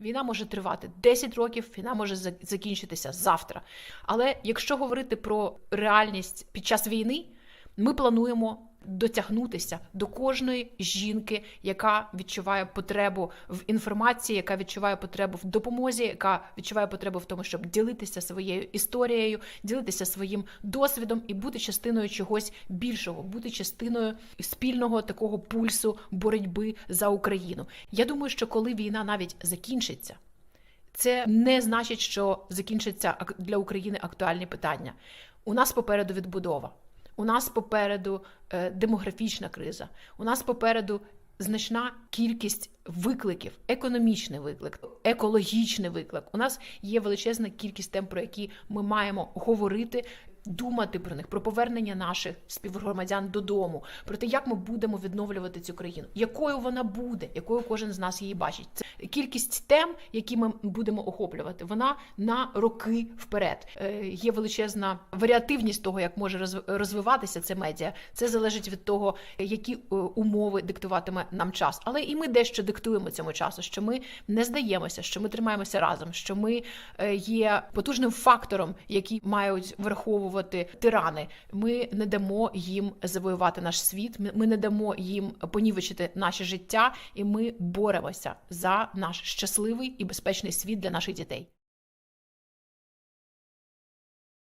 Війна може тривати 10 років, війна може закінчитися завтра. Але якщо говорити про реальність під час війни, ми плануємо дотягнутися до кожної жінки, яка відчуває потребу в інформації, яка відчуває потребу в допомозі, яка відчуває потребу в тому, щоб ділитися своєю історією, ділитися своїм досвідом і бути частиною чогось більшого, бути частиною спільного такого пульсу боротьби за Україну. Я думаю, що коли війна навіть закінчиться. Це не значить, що закінчиться ак- для України актуальні питання. У нас попереду відбудова, у нас попереду е, демографічна криза, у нас попереду значна кількість викликів, економічний виклик, екологічний виклик. У нас є величезна кількість тем, про які ми маємо говорити. Думати про них, про повернення наших співгромадян додому, про те, як ми будемо відновлювати цю країну, якою вона буде, якою кожен з нас її бачить. Це кількість тем, які ми будемо охоплювати, вона на роки вперед. Е, Є величезна варіативність того, як може розв- розвиватися це медіа. Це залежить від того, які е, умови диктуватиме нам час. Але і ми дещо диктуємо цьому часу, що ми не здаємося, що ми тримаємося разом, що ми е, є потужним фактором, який мають враховувати тирани. Ми не дамо їм завоювати наш світ. Ми не дамо їм понівечити наше життя, і ми боремося за наш щасливий і безпечний світ для наших дітей.